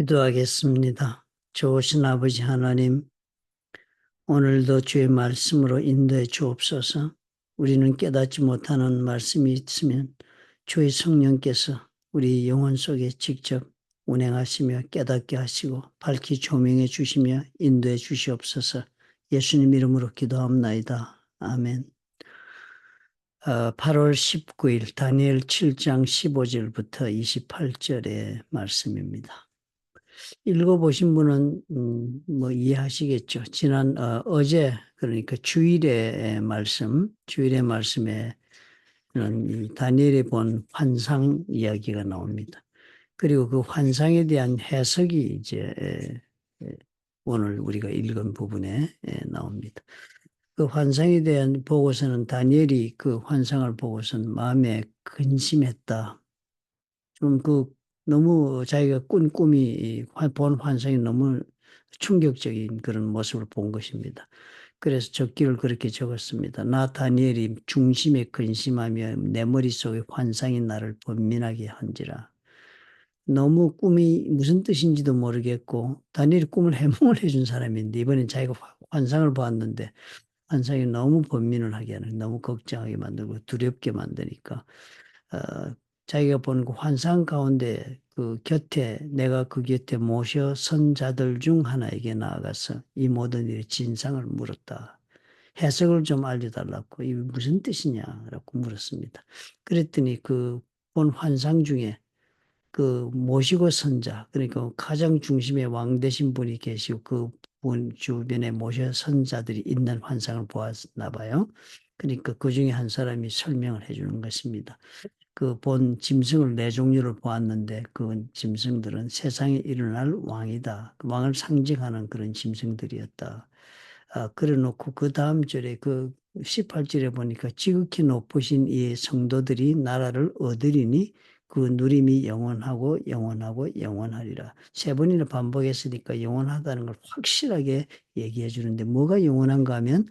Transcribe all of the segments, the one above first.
기도하겠습니다. 좋으신 아버지 하나님, 오늘도 주의 말씀으로 인도해 주옵소서. 우리는 깨닫지 못하는 말씀이 있으면 주의 성령께서 우리 영혼 속에 직접 운행하시며 깨닫게 하시고 밝히 조명해 주시며 인도해 주시옵소서. 예수님 이름으로 기도합나이다. 아멘. 8월 19일 다니엘 7장 15절부터 28절의 말씀입니다. 읽어보신 분은 음, 뭐 이해하시겠죠. 지난 어, 제 그러니까 주일의 말씀, 주일의 말씀에 다니엘이 본 환상 이야기가 나옵니다. 그리고 그 환상에 대한 해석이 이제 오늘 우리가 읽은 부분에 나옵니다. 그 환상에 대한 보고서는 다니엘이 그 환상을 보고서는 마음에 근심했다. 좀그 너무 자기가 꾼 꿈이 본 환상이 너무 충격적인 그런 모습을 본 것입니다. 그래서 적기를 그렇게 적었습니다. 나 다니엘이 중심에 근심하며 내 머릿속에 환상이 나를 번민하게 한지라. 너무 꿈이 무슨 뜻인지도 모르겠고 다니엘이 꿈을 해몽을 해준 사람인데 이번엔 자기가 환상을 보았는데 환상이 너무 번민을 하게 하는 너무 걱정하게 만들고 두렵게 만드니까 어, 자기가 본 그 환상 가운데 그 곁에 내가 그 곁에 모셔 선 자들 중 하나에게 나아가서 이 모든 일의 진상을 물었다. 해석을 좀 알려달라고 이 무슨 뜻이냐라고 물었습니다. 그랬더니 그 본 환상 중에 그 모시고 선자 그러니까 가장 중심에 왕 되신 분이 계시고 그 분 주변에 모셔 선자들이 있는 환상을 보았나 봐요. 그러니까 그 중에 한 사람이 설명을 해주는 것입니다. 그 본 짐승을 네 종류를 보았는데 그 짐승들은 세상에 일어날 왕이다. 그 왕을 상징하는 그런 짐승들이었다. 아, 그래 놓고 그 다음 절에 그 18절에 보니까 지극히 높으신 이 성도들이 나라를 얻으리니 그 누림이 영원하고 영원하고 영원하리라. 세 번이나 반복했으니까 영원하다는 걸 확실하게 얘기해 주는데 뭐가 영원한가 하면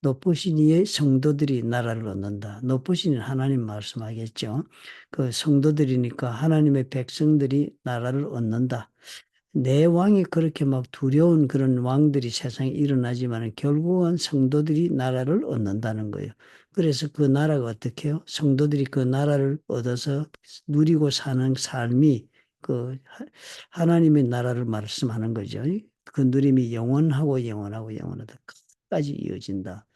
높으신 이의 성도들이 나라를 얻는다. 높으신 하나님 말씀하겠죠. 그 성도들이니까 하나님의 백성들이 나라를 얻는다. 내 왕이 그렇게 막 두려운 그런 왕들이 세상에 일어나지만 결국은 성도들이 나라를 얻는다는 거예요. 그래서 그 나라가 어떻게 해요? 성도들이 그 나라를 얻어서 누리고 사는 삶이 그 하나님의 나라를 말씀하는 거죠. 그 누림이 영원하고 영원하고 영원하다. 까지 이어진다.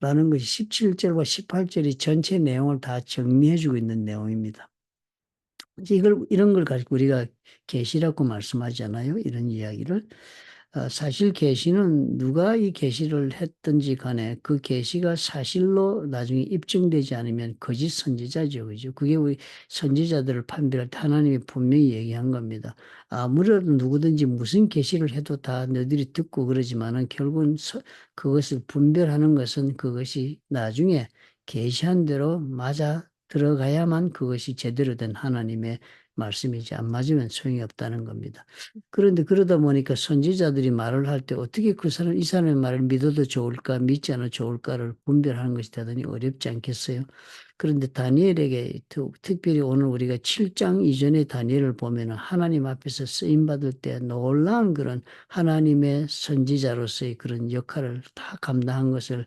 라는 것이 17절과 18절이 전체 내용을 다 정리해주고 있는 내용입니다. 이걸 이런 걸 가지고 우리가 계시라고 말씀하잖아요. 이런 이야기를 어, 사실 계시는 누가 이 계시를 했든지 간에 그 계시가 사실로 나중에 입증되지 않으면 거짓 선지자죠. 그죠? 그게 우리 선지자들을 판별할 때 하나님이 분명히 얘기한 겁니다. 아무래도 누구든지 무슨 계시를 해도 다 너희들이 듣고 그러지만은 결국은 그것을 분별하는 것은 그것이 나중에 계시한 대로 맞아 들어가야만 그것이 제대로 된 하나님의 말씀이지 안 맞으면 소용이 없다는 겁니다. 그런데 그러다 보니까 선지자들이 말을 할 때 어떻게 그 사람 이 사람의 말을 믿어도 좋을까 믿지 않아도 좋을까를 분별하는 것이 대단히 어렵지 않겠어요. 그런데 다니엘에게 특별히 오늘 우리가 7장 이전에 다니엘을 보면 하나님 앞에서 쓰임 받을 때 놀라운 그런 하나님의 선지자로서의 그런 역할을 다 감당한 것을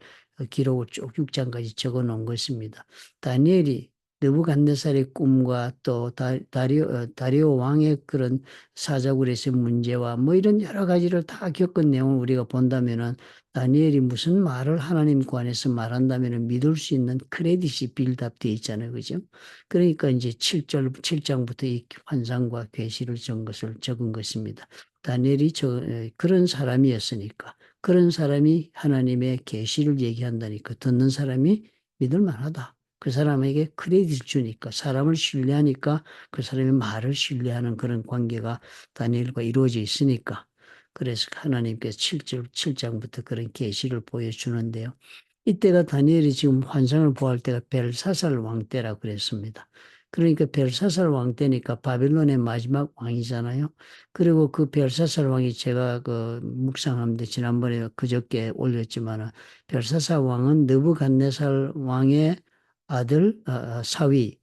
기록을 쭉 6장까지 적어 놓은 것입니다. 다니엘이 느부갓네살의 꿈과 또 다리오, 어, 다리오 왕의 그런 사자굴에서의 문제와 뭐 이런 여러 가지를 다 겪은 내용을 우리가 본다면은 다니엘이 무슨 말을 하나님 관에서 말한다면 믿을 수 있는 크레딧이 빌드업되어 있잖아요. 그죠? 그러니까 이제 7절, 7장부터 이 환상과 계시를 전 것을 적은 것입니다. 다니엘이 저, 그런 사람이었으니까 그런 사람이 하나님의 계시를 얘기한다니까 듣는 사람이 믿을 만하다. 그 사람에게 크레딧을 주니까 사람을 신뢰하니까 그 사람의 말을 신뢰하는 그런 관계가 다니엘과 이루어져 있으니까 그래서 하나님께서 7절 7장부터 그런 계시를 보여주는데요. 이때가 다니엘이 지금 환상을 보할 때가 벨사살 왕 때라고 그랬습니다. 그러니까 벨사살 왕 때니까 바빌론의 마지막 왕이잖아요. 그리고 그 벨사살 왕이 제가 그 묵상하는데 지난번에 그저께 올렸지만은 벨사살 왕은 느부갓네살 왕의 아들 어, 어, 사위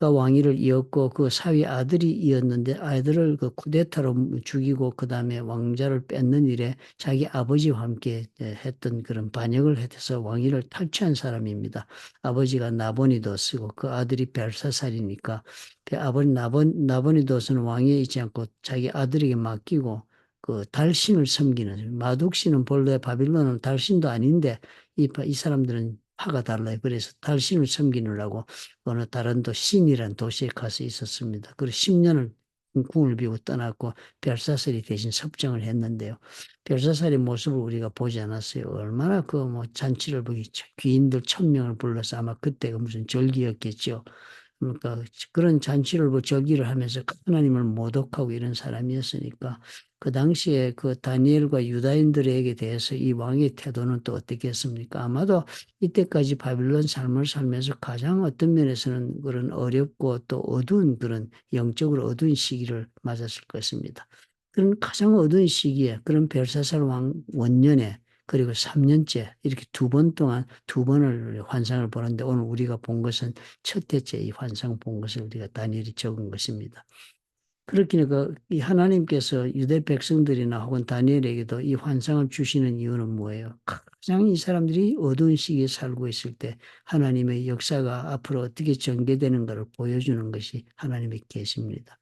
가 왕위를 이었고 그 사위 아들이 이었는데 아들을 그 쿠데타로 죽이고 그 다음에 왕자를 뺏는 일에 자기 아버지와 함께 했던 그런 반역을 해서 왕위를 탈취한 사람입니다. 아버지가 나보니도스고 그 아들이 벨사살이니까 그 아버지 나본 나보니도스는 왕위에 있지 않고 자기 아들에게 맡기고 그 달신을 섬기는 마둑신은 본래 바빌론은 달신도 아닌데 이, 이 사람들은 파가 달라요. 그래서 달신을 섬기느라고 어느 다른 도 신이란 도시에 가서 있었습니다. 그리고 10년을 궁을 비고 떠났고 별사살이 대신 섭정을 했는데요. 별사살의 모습을 우리가 보지 않았어요. 얼마나 그 뭐 잔치를 보기 귀인들 천 명을 불러서 아마 그때가 무슨 절기였겠죠. 그러니까 그런 잔치를 뭐 절기를 하면서 하나님을 모독하고 이런 사람이었으니까 그 당시에 그 다니엘과 유다인들에게 대해서 이 왕의 태도는 또 어떻겠습니까? 아마도 이때까지 바빌론 삶을 살면서 가장 어떤 면에서는 그런 어렵고 또 어두운 그런 영적으로 어두운 시기를 맞았을 것입니다. 그런 가장 어두운 시기에 그런 벨사살 왕 원년에 그리고 3년째 이렇게 두 번 동안 두 번을 환상을 보는데 오늘 우리가 본 것은 첫 해째 이 환상 본 것을 우리가 다니엘이 적은 것입니다. 그렇기는 그이 하나님께서 유대 백성들이나 혹은 다니엘에게도 이 환상을 주시는 이유는 뭐예요? 가장 이 사람들이 어두운 시기에 살고 있을 때 하나님의 역사가 앞으로 어떻게 전개되는가를 보여주는 것이 하나님의 계십니다.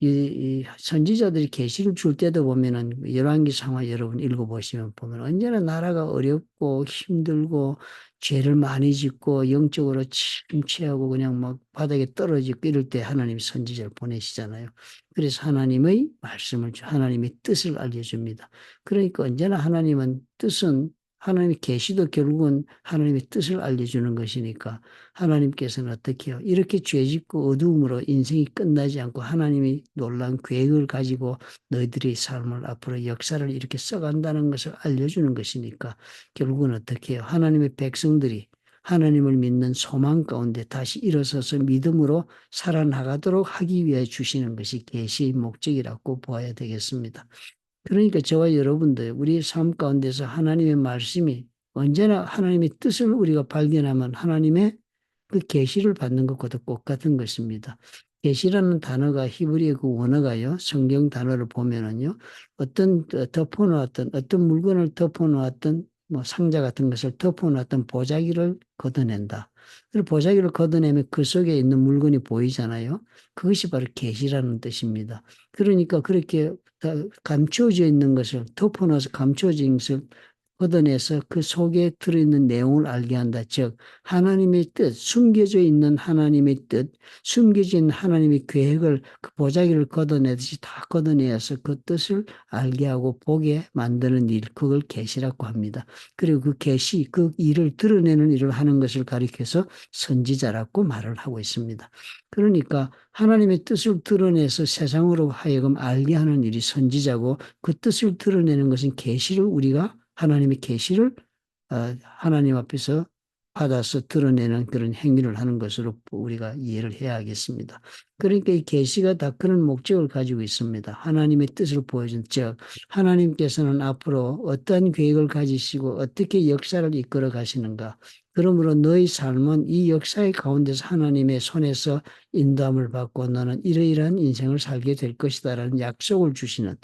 이, 이 선지자들이 계시를 줄 때도 보면은 열왕기 상화 여러분 읽어보시면 보면 언제나 나라가 어렵고 힘들고 죄를 많이 짓고 영적으로 침체하고 그냥 막 바닥에 떨어지고 이럴 때 하나님 선지자를 보내시잖아요. 그래서 하나님의 말씀을 하나님의 뜻을 알려줍니다. 그러니까 언제나 하나님은 뜻은 하나님의 계시도 결국은 하나님의 뜻을 알려주는 것이니까 하나님께서는 어떻게 해요? 이렇게 죄짓고 어두움으로 인생이 끝나지 않고 하나님이 놀란 계획을 가지고 너희들의 삶을 앞으로 역사를 이렇게 써간다는 것을 알려주는 것이니까 결국은 어떻게 해요? 하나님의 백성들이 하나님을 믿는 소망 가운데 다시 일어서서 믿음으로 살아나가도록 하기 위해 주시는 것이 계시의 목적이라고 보아야 되겠습니다. 그러니까 저와 여러분들 우리 삶 가운데서 하나님의 말씀이 언제나 하나님의 뜻을 우리가 발견하면 하나님의 그 계시를 받는 것과 똑같은 것입니다. 계시라는 단어가 히브리의 그 원어가요. 성경 단어를 보면은요. 어떤 덮어놓았던 어떤 물건을 덮어놓았던 뭐 상자 같은 것을 덮어놨던 보자기를 걷어낸다. 그 보자기를 걷어내면 그 속에 있는 물건이 보이잖아요. 그것이 바로 계시라는 뜻입니다. 그러니까 그렇게 감춰져 있는 것을 덮어놔서 감춰진 것을 걷어내서 그 속에 들어있는 내용을 알게 한다. 즉 하나님의 뜻, 숨겨져 있는 하나님의 뜻, 있는 하나님의 계획을 그 보자기를 걷어내듯이 다 걷어내어서 그 뜻을 알게 하고 보게 만드는 일, 그걸 계시라고 합니다. 그리고 그 계시, 그 일을 드러내는 일을 하는 것을 가리켜서 선지자라고 말을 하고 있습니다. 그러니까 하나님의 뜻을 드러내서 세상으로 하여금 알게 하는 일이 선지자고 그 뜻을 드러내는 것은 계시를 우리가 하나님의 계시를 어, 하나님 앞에서 받아서 드러내는 그런 행위를 하는 것으로 우리가 이해를 해야겠습니다. 그러니까 이 계시가 다 그런 목적을 가지고 있습니다. 하나님의 뜻을 보여준 즉 하나님께서는 앞으로 어떤 계획을 가지시고 어떻게 역사를 이끌어 가시는가. 그러므로 너희 삶은 이 역사의 가운데서 하나님의 손에서 인도함을 받고 너는 이러이러한 인생을 살게 될 것이다 라는 약속을 주시는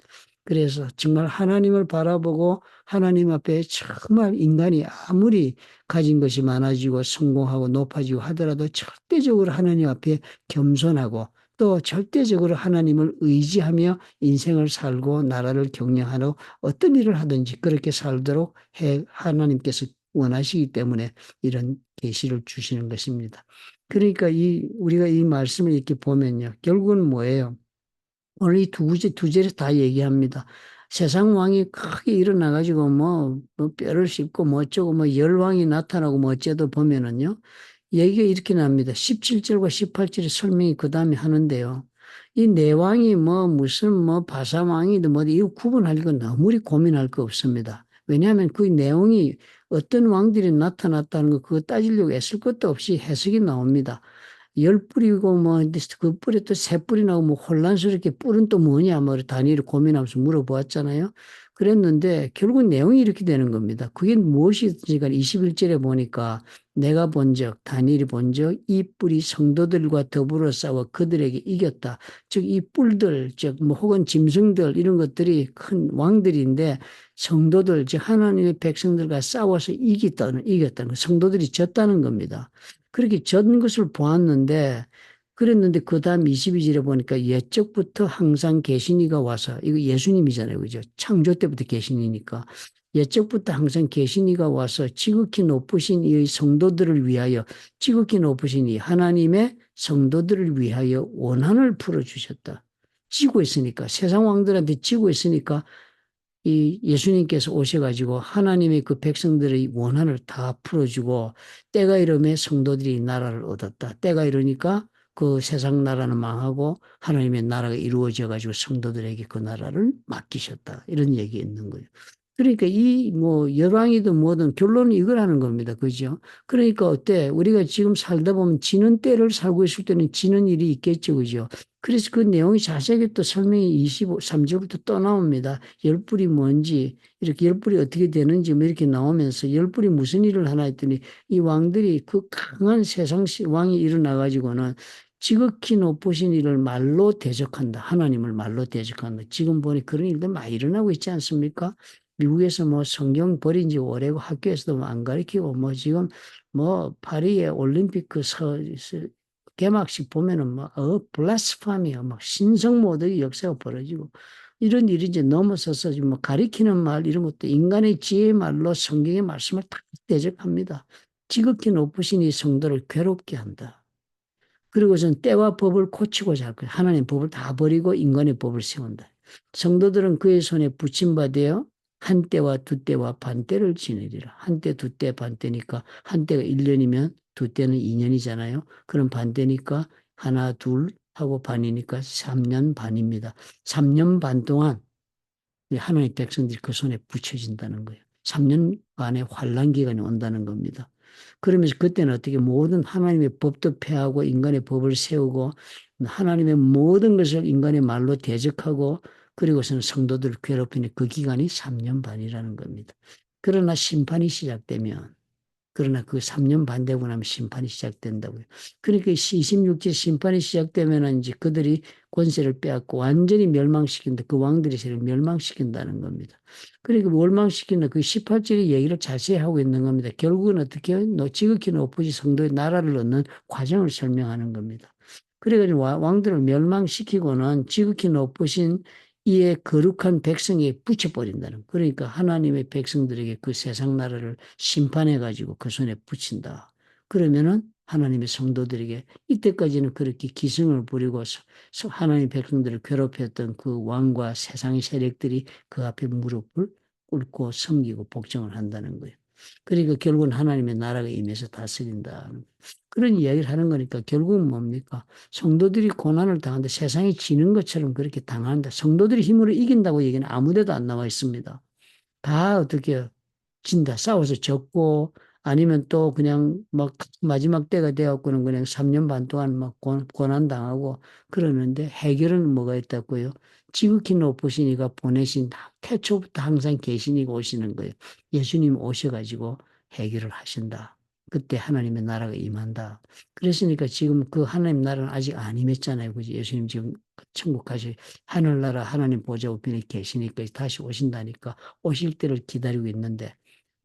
그래서 정말 하나님을 바라보고 하나님 앞에 정말 인간이 아무리 가진 것이 많아지고 성공하고 높아지고 하더라도 절대적으로 하나님 앞에 겸손하고 또 절대적으로 하나님을 의지하며 인생을 살고 나라를 경영하러 어떤 일을 하든지 그렇게 살도록 해 하나님께서 원하시기 때문에 이런 계시를 주시는 것입니다. 그러니까 이 우리가 이 말씀을 이렇게 보면요. 결국은 뭐예요? 오늘 이 두, 두 절에 다 얘기합니다. 세상 왕이 크게 일어나가지고 뭐, 뭐 뼈를 씹고 뭐 어쩌고 뭐 열왕이 나타나고 뭐 어쩌도 보면은요. 얘기가 이렇게 납니다. 17절과 18절의 설명이 그 다음에 하는데요. 이 내왕이 뭐 무슨 뭐 바사왕이든 뭐 이거 구분할 거 너무 고민할 거 없습니다. 왜냐하면 그 내용이 어떤 왕들이 나타났다는 거 그거 따지려고 애쓸 것도 없이 해석이 나옵니다. 열 뿌리고 뭐그 뿌리 또새 뿌리 나고 뭐 혼란스럽게 뿔은 또 뭐냐 뭐 다니엘이 고민하면서 물어보았잖아요. 그랬는데 결국 내용이 이렇게 되는 겁니다. 그게 무엇이든지 간에 21절에 보니까 내가 본 적, 다니엘이 본 적, 이 뿔이 성도들과 더불어 싸워 그들에게 이겼다. 즉, 이 뿔들, 즉, 뭐, 혹은 짐승들, 이런 것들이 큰 왕들인데, 성도들, 즉, 하나님의 백성들과 싸워서 이겼다는, 이겼다는, 거. 성도들이 졌다는 겁니다. 그렇게 전 것을 보았는데, 그랬는데 그 다음 22절에 보니까 옛적부터 항상 계신이가 와서 이거 예수님이잖아요. 그죠? 창조 때부터 계신이니까 옛적부터 항상 계신이가 와서 지극히 높으신 이의 성도들을 위하여 지극히 높으신 이 하나님의 성도들을 위하여 원한을 풀어주셨다. 지고 있으니까 세상 왕들한테 지고 있으니까 이 예수님께서 오셔가지고 하나님의 그 백성들의 원한을 다 풀어주고 때가 이름에 성도들이 나라를 얻었다. 때가 이러니까 그 세상 나라는 망하고 하나님의 나라가 이루어져 가지고 성도들에게 그 나라를 맡기셨다. 이런 얘기 있는 거예요. 그러니까 이 뭐 열왕이든 뭐든 결론은 이거라는 겁니다. 그죠? 그러니까 어때? 우리가 지금 살다 보면 지는 때를 살고 있을 때는 지는 일이 있겠죠. 그죠? 그래서 그 내용이 자세하게 또 설명이 23절부터 또 나옵니다. 열불이 뭔지, 이렇게 열불이 어떻게 되는지 뭐 이렇게 나오면서 열불이 무슨 일을 하나 했더니 이 왕들이 그 강한 세상 왕이 일어나가지고는 지극히 높으신 일을 말로 대적한다. 하나님을 말로 대적한다. 지금 보니 그런 일도 많이 일어나고 있지 않습니까? 미국에서 뭐 성경 버린 지 오래고 학교에서도 뭐안 가르치고 뭐 지금 뭐 파리의 올림픽 그 서, 개막식 보면은 막, 어, 블라스파미야. 막 신성모독의 역사가 벌어지고 이런 일이 이제 넘어서서 뭐 가리키는 말 이런 것도 인간의 지혜의 말로 성경의 말씀을 다 대적합니다. 지극히 높으신 이 성도를 괴롭게 한다. 그리고선 때와 법을 고치고자 할 거예요. 하나님의 법을 다 버리고 인간의 법을 세운다. 성도들은 그의 손에 붙임받아요. 한 때와 두 때와 반 때를 지내리라. 한 때, 두 때, 반 때니까 한 때가 1년이면 두 때는 2년이잖아요. 그럼 반 때니까 하나, 둘 하고 반이니까 3년 반입니다. 3년 반 동안 하나님의 백성들이 그 손에 붙여진다는 거예요. 3년 반의 환란 기간이 온다는 겁니다. 그러면서 그때는 어떻게 모든 하나님의 법도 폐하고 인간의 법을 세우고 하나님의 모든 것을 인간의 말로 대적하고 그리고서는 성도들을 괴롭히는 그 기간이 3년 반이라는 겁니다. 그러나 심판이 시작되면 그러나 그 3년 반 되고 나면 심판이 시작된다고요. 그러니까 26제 심판이 시작되면 이제 그들이 권세를 빼앗고 완전히 멸망시킨다. 그 왕들이 세를 멸망시킨다는 겁니다. 그러니까 멸망시키는 그 18절의 얘기를 자세히 하고 있는 겁니다. 결국은 어떻게 지극히 높으시 성도의 나라를 얻는 과정을 설명하는 겁니다. 그래가지고 왕들을 멸망시키고는 지극히 높으신 이에 거룩한 백성에 붙여버린다는 그러니까 하나님의 백성들에게 그 세상 나라를 심판해 가지고 그 손에 붙인다. 그러면은 하나님의 성도들에게 이때까지는 그렇게 기승을 부리고 하나님의 백성들을 괴롭혔던 그 왕과 세상의 세력들이 그 앞에 무릎을 꿇고 섬기고 복종을 한다는 거예요. 그러니까 결국은 하나님의 나라가 임해서 다스린다. 그런 이야기를 하는 거니까 결국은 뭡니까? 성도들이 고난을 당한다. 세상이 지는 것처럼 그렇게 당한다. 성도들이 힘으로 이긴다고 얘기는 아무 데도 안 나와 있습니다. 다 어떻게 진다. 싸워서 졌고 아니면 또 그냥 막 마지막 때가 되었고는 그냥 3년 반 동안 막 고난 당하고 그러는데 해결은 뭐가 있다고요? 지극히 높으시니가 보내신 태초부터 항상 계시니가 오시는 거예요. 예수님 오셔가지고 해결을 하신다. 그때 하나님의 나라가 임한다. 그랬으니까 지금 그 하나님 나라는 아직 안 임했잖아요. 그지? 예수님 지금 천국 가시 하늘나라 하나님 보좌 우편에 계시니까 다시 오신다니까 오실 때를 기다리고 있는데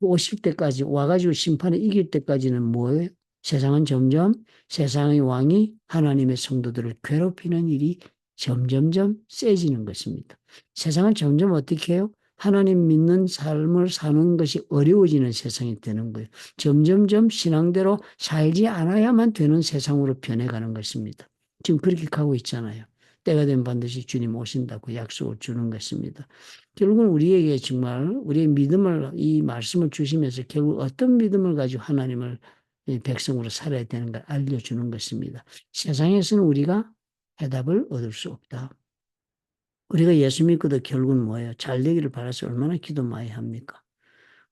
오실 때까지 와가지고 심판에 이길 때까지는 뭐예요? 세상은 점점 세상의 왕이 하나님의 성도들을 괴롭히는 일이 점점점 세지는 것입니다. 세상은 점점 어떻게 해요? 하나님 믿는 삶을 사는 것이 어려워지는 세상이 되는 거예요. 점점점 신앙대로 살지 않아야만 되는 세상으로 변해가는 것입니다. 지금 그렇게 가고 있잖아요. 때가 되면 반드시 주님 오신다고 약속을 주는 것입니다. 결국은 우리에게 정말 우리의 믿음을 이 말씀을 주시면서 결국 어떤 믿음을 가지고 하나님을 백성으로 살아야 되는가 알려주는 것입니다. 세상에서는 우리가 해답을 얻을 수 없다. 우리가 예수 믿고도 결국은 뭐예요? 잘 되기를 바라서 얼마나 기도 많이 합니까?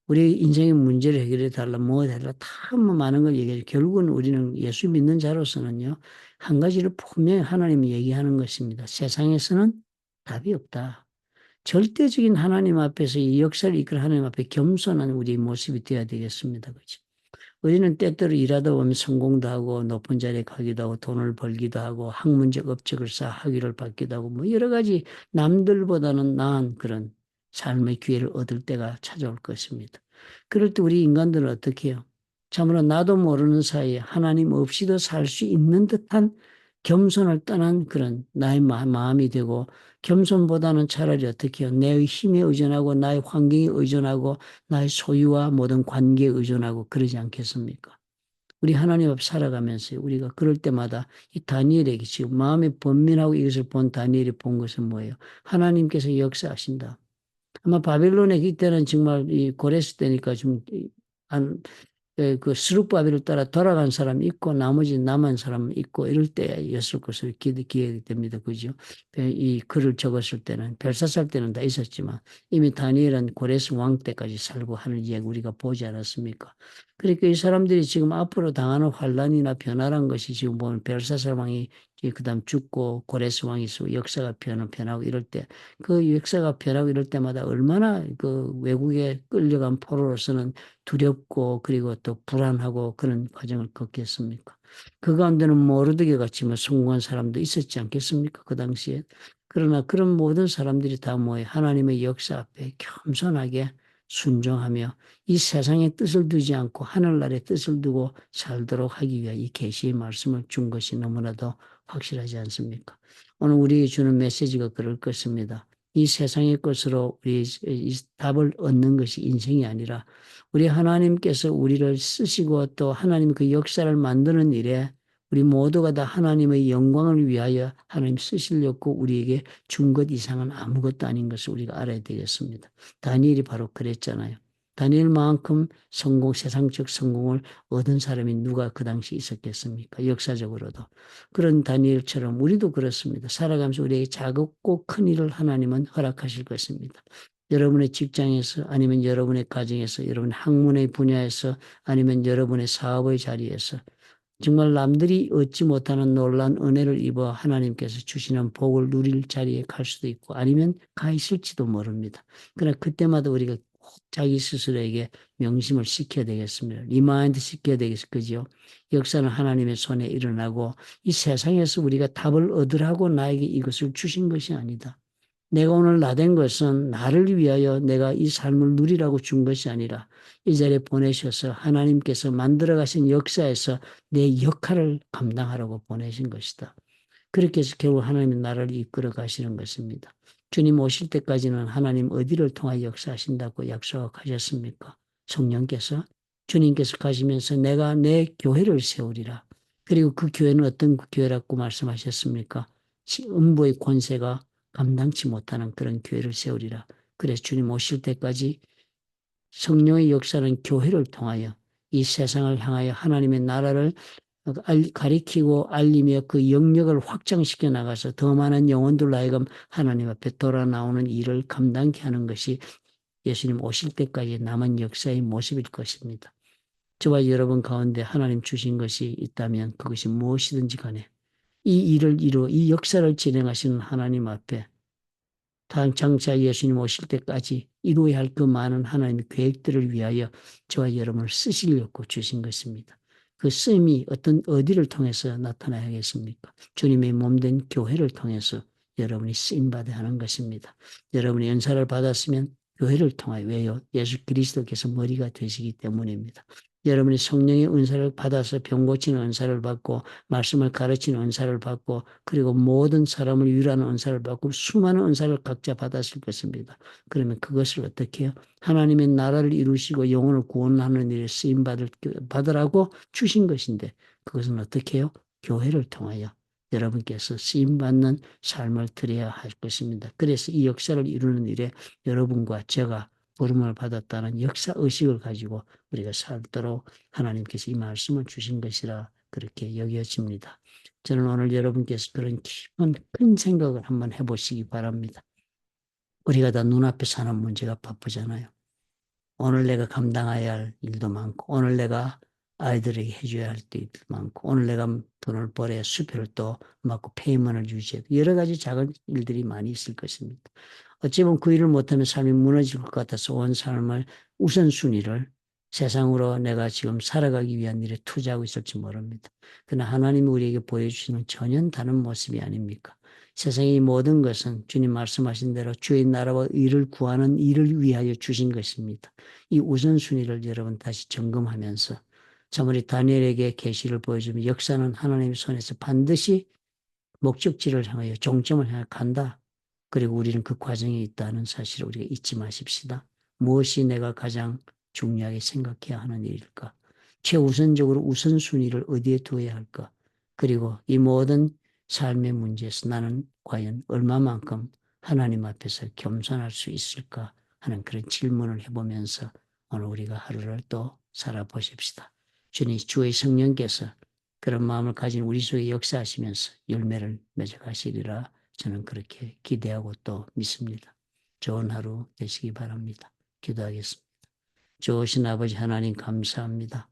우리 인생의 문제를 해결해 달라, 뭐 해달라, 다 뭐 많은 걸 얘기해. 결국은 우리는 예수 믿는 자로서는요, 한 가지를 분명히 하나님이 얘기하는 것입니다. 세상에서는 답이 없다. 절대적인 하나님 앞에서 이 역사를 이끌 하나님 앞에 겸손한 우리의 모습이 되어야 되겠습니다. 그죠? 우리는 때때로 일하다 보면 성공도 하고 높은 자리에 가기도 하고 돈을 벌기도 하고 학문적 업적을 쌓아 학위를 받기도 하고 뭐 여러 가지 남들보다는 나은 그런 삶의 기회를 얻을 때가 찾아올 것입니다. 그럴 때 우리 인간들은 어떻게 해요? 참으로 나도 모르는 사이에 하나님 없이도 살 수 있는 듯한 겸손을 떠난 그런 나의 마음이 되고 겸손보다는 차라리 어떻게 해요? 내 힘에 의존하고 나의 환경에 의존하고 나의 소유와 모든 관계에 의존하고 그러지 않겠습니까? 우리 하나님 앞 살아가면서 우리가 그럴 때마다 이 다니엘에게 지금 마음에 번민하고 이것을 본 다니엘이 본 것은 뭐예요? 하나님께서 역사하신다. 아마 바빌론에 그때는 정말 이 고레스 때니까 예, 그 스룹바비를 따라 돌아간 사람이 있고 나머지 남은 사람 있고 이럴 때였을 것으로 기획됩니다. 그죠? 예, 이 글을 적었을 때는 별사살 때는 다 있었지만 이미 다니엘은 고레스 왕 때까지 살고 하는 이야기 우리가 보지 않았습니까? 그러니까 이 사람들이 지금 앞으로 당하는 환란이나 변화란 것이 지금 보면 별사살 왕이 그 다음 죽고 고레스 왕이 있고 역사가 변하, 변하고 이럴 때 그 역사가 변하고 이럴 때마다 얼마나 그 외국에 끌려간 포로로서는 두렵고 그리고 또 불안하고 그런 과정을 겪겠습니까? 그 가운데는 모르드게 같이 뭐 성공한 사람도 있었지 않겠습니까? 그 당시에. 그러나 그런 모든 사람들이 다 뭐예요? 하나님의 역사 앞에 겸손하게 순종하며 이 세상의 뜻을 두지 않고 하늘나라의 뜻을 두고 살도록 하기 위해 이 계시의 말씀을 준 것이 너무나도 확실하지 않습니까? 오늘 우리에게 주는 메시지가 그럴 것입니다. 이 세상의 것으로 우리 답을 얻는 것이 인생이 아니라 우리 하나님께서 우리를 쓰시고 또 하나님 그 역사를 만드는 일에 우리 모두가 다 하나님의 영광을 위하여 하나님 쓰시려고 우리에게 준 것 이상은 아무것도 아닌 것을 우리가 알아야 되겠습니다. 다니엘이 바로 그랬잖아요. 다니엘만큼 성공, 세상적 성공을 얻은 사람이 누가 그 당시 있었겠습니까? 역사적으로도. 그런 다니엘처럼 우리도 그렇습니다. 살아가면서 우리에게 작고 큰 일을 하나님은 허락하실 것입니다. 여러분의 직장에서 아니면 여러분의 가정에서 여러분의 학문의 분야에서 아니면 여러분의 사업의 자리에서 정말 남들이 얻지 못하는 놀란 은혜를 입어 하나님께서 주시는 복을 누릴 자리에 갈 수도 있고 아니면 가 있을지도 모릅니다. 그러나 그때마다 우리가 자기 스스로에게 명심을 시켜야 되겠습니다. 리마인드 시켜야 되겠, 그죠? 역사는 하나님의 손에 일어나고 이 세상에서 우리가 답을 얻으라고 나에게 이것을 주신 것이 아니다. 내가 오늘 나 된 것은 나를 위하여 내가 이 삶을 누리라고 준 것이 아니라 이 자리에 보내셔서 하나님께서 만들어 가신 역사에서 내 역할을 감당하라고 보내신 것이다. 그렇게 해서 결국 하나님이 나를 이끌어 가시는 것입니다. 주님 오실 때까지는 하나님 어디를 통하여 역사하신다고 약속하셨습니까? 성령께서 주님께서 가시면서 내가 내 교회를 세우리라. 그리고 그 교회는 어떤 교회라고 말씀하셨습니까? 음부의 권세가 감당치 못하는 그런 교회를 세우리라. 그래서 주님 오실 때까지 성령의 역사는 교회를 통하여 이 세상을 향하여 하나님의 나라를 가리키고 알리며 그 영역을 확장시켜 나가서 더 많은 영혼들로 하여금 하나님 앞에 돌아 나오는 일을 감당케 하는 것이 예수님 오실 때까지 남은 역사의 모습일 것입니다. 저와 여러분 가운데 하나님 주신 것이 있다면 그것이 무엇이든지 간에 이 일을 이루어 이 역사를 진행하시는 하나님 앞에 장차 예수님 오실 때까지 이루어야 할 그 많은 하나님의 계획들을 위하여 저와 여러분을 쓰시려고 주신 것입니다. 그 쓰임이 어떤 어디를 통해서 나타나야겠습니까? 주님의 몸된 교회를 통해서 여러분이 쓰임 받아야 하는 것입니다. 여러분이 연사를 받았으면 교회를 통하여 왜요? 예수 그리스도께서 머리가 되시기 때문입니다. 여러분이 성령의 은사를 받아서 병 고치는 은사를 받고 말씀을 가르치는 은사를 받고 그리고 모든 사람을 위로하는 은사를 받고 수많은 은사를 각자 받았을 것입니다. 그러면 그것을 어떻게 해요? 하나님의 나라를 이루시고 영혼을 구원하는 일에 쓰임 받을 받으라고 주신 것인데 그것은 어떻게 해요? 교회를 통하여 여러분께서 쓰임 받는 삶을 드려야 할 것입니다. 그래서 이 역사를 이루는 일에 여러분과 제가 부름을 받았다는 역사 의식을 가지고 우리가 살도록 하나님께서 이 말씀을 주신 것이라 그렇게 여겨집니다. 저는 오늘 여러분께서 그런 깊은 큰 생각을 한번 해보시기 바랍니다. 우리가 다 눈앞에 사는 문제가 바쁘잖아요. 오늘 내가 감당해야 할 일도 많고 오늘 내가 아이들에게 해줘야 할 일도 많고 오늘 내가 돈을 벌어야 수표를 또 맞고 페이먼을 유지해 여러 가지 작은 일들이 많이 있을 것입니다. 어찌 보면 그 일을 못하면 삶이 무너질 것 같아서 온 삶을 우선순위를 세상으로 내가 지금 살아가기 위한 일에 투자하고 있을지 모릅니다. 그러나 하나님이 우리에게 보여주시는 전혀 다른 모습이 아닙니까? 세상의 모든 것은 주님 말씀하신 대로 주의 나라와 의를 구하는 일을 위하여 주신 것입니다. 이 우선순위를 여러분 다시 점검하면서 자머리 다니엘에게 계시를 보여주면 역사는 하나님의 손에서 반드시 목적지를 향하여 종점을 향해 간다. 그리고 우리는 그 과정에 있다는 사실을 우리가 잊지 마십시다. 무엇이 내가 가장 중요하게 생각해야 하는 일일까? 최우선적으로 우선순위를 어디에 두어야 할까? 그리고 이 모든 삶의 문제에서 나는 과연 얼마만큼 하나님 앞에서 겸손할 수 있을까 하는 그런 질문을 해보면서 오늘 우리가 하루를 또 살아보십시다. 주님 주의 성령께서 그런 마음을 가진 우리 속에 역사하시면서 열매를 맺어가시리라 저는 그렇게 기대하고 또 믿습니다. 좋은 하루 되시기 바랍니다. 기도하겠습니다. 좋으신 아버지 하나님 감사합니다.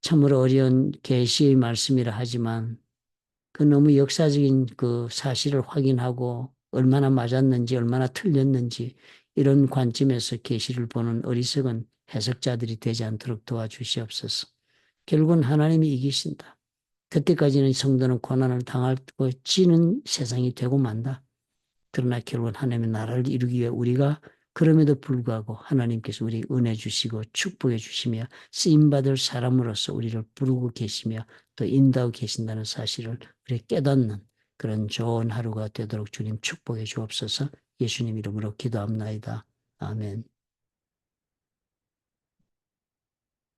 참으로 어려운 계시의 말씀이라 하지만 그 너무 역사적인 그 사실을 확인하고 얼마나 맞았는지 얼마나 틀렸는지 이런 관점에서 계시를 보는 어리석은 해석자들이 되지 않도록 도와주시옵소서. 결국은 하나님이 이기신다. 그때까지는 성도는 고난을 당하고 지는 세상이 되고 만다. 그러나 결국은 하나님의 나라를 이루기 위해 우리가 그럼에도 불구하고 하나님께서 우리 은혜 주시고 축복해 주시며 쓰임받을 사람으로서 우리를 부르고 계시며 또 인도하고 계신다는 사실을 우리 깨닫는 그런 좋은 하루가 되도록 주님 축복해 주옵소서 예수님 이름으로 기도합나이다. 아멘.